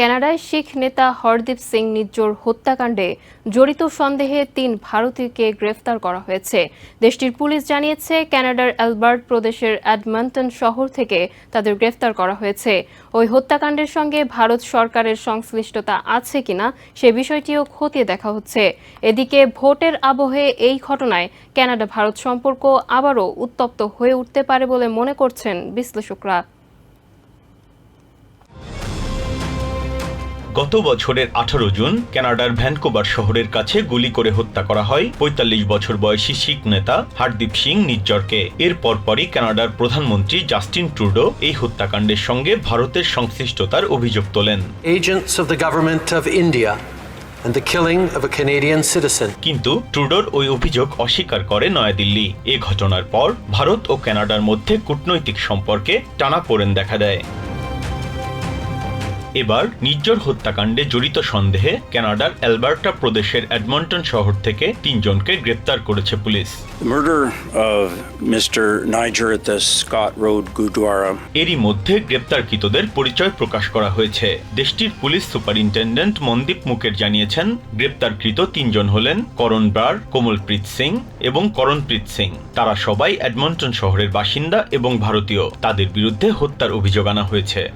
কানাডায় শিখ নেতা হরদীপ সিং নিজ্জোর হত্যাকাণ্ডে জড়িত সন্দেহে তিন ভারতীয়কে গ্রেফতার করা হয়েছে। দেশটির পুলিশ জানিয়েছে, কানাডার অ্যালবার্ট প্রদেশের অ্যাডমন্টন শহর থেকে তাদের গ্রেফতার করা হয়েছে। ওই হত্যাকাণ্ডের সঙ্গে ভারত সরকারের সংশ্লিষ্টতা আছে কিনা সে বিষয়টিও খতিয়ে দেখা হচ্ছে। এদিকে ভোটের আবহে এই ঘটনায় কানাডা ভারত সম্পর্ক আবারও উত্তপ্ত হয়ে উঠতে পারে বলে মনে করছেন বিশ্লেষকরা। গত বছরের আঠারো জুন কানাডার ভ্যানকোভার শহরের কাছে গুলি করে হত্যা করা হয় পঁয়তাল্লিশ বছর বয়সী শিখ নেতা হারদীপ সিং নিজ্জরকে। এর পরপরই কানাডার প্রধানমন্ত্রী জাস্টিন ট্রুডো এই হত্যাকাণ্ডের সঙ্গে ভারতের সংশ্লিষ্টতার অভিযোগ তোলেন। Agents of the government of India and the killing of a Canadian citizen. কিন্তু ট্রুডোর ওই অভিযোগ অস্বীকার করে নয়াদিল্লি। এ ঘটনার পর ভারত ও কানাডার মধ্যে কূটনৈতিক সম্পর্কে টানাপোড়েন দেখা দেয়। এবার নির্জর হত্যাকাণ্ডে জড়িত সন্দেহে কানাডার অ্যালবার্টা প্রদেশের অ্যাডমন্টন শহর থেকে তিনজনকে গ্রেপ্তার করেছে পুলিশ। এরই মধ্যে গ্রেপ্তারকৃতদের পরিচয় প্রকাশ করা হয়েছে। দেশটির পুলিশ সুপারিনটেন্ডেন্ট মনদীপ মুকের জানিয়েছেন গ্রেপ্তারকৃত তিনজন হলেন করণ ব্রার কোমলপ্রীত সিং এবং করণপ্রীত সিং। তারা সবাই অ্যাডমন্টন শহরের বাসিন্দা এবং ভারতীয়। তাদের বিরুদ্ধে হত্যার অভিযোগ আনা হয়েছে।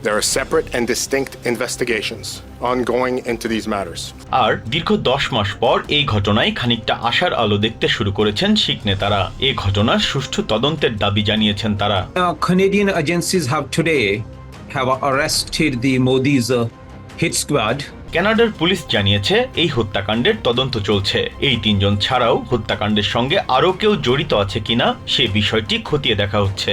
Investigations ongoing into these matters. আর দীর্ঘ দশ মাস পর এই ঘটনায় খানিকটা আশার আলো দেখতে শুরু করেছেন শিখ নেতারা এ ঘটনার সুষ্ঠু তদন্তের দাবি জানিয়েছেন তারা Canadian agencies have today have arrested the Modi's uh, hit squad. কানাডার পুলিশ জানিয়েছে এই হত্যাকাণ্ডের তদন্ত চলছে এই তিনজন ছাড়াও হত্যাকাণ্ডের সঙ্গে আরও কেউ জড়িত আছে কিনা সে বিষয়টি খতিয়ে দেখা হচ্ছে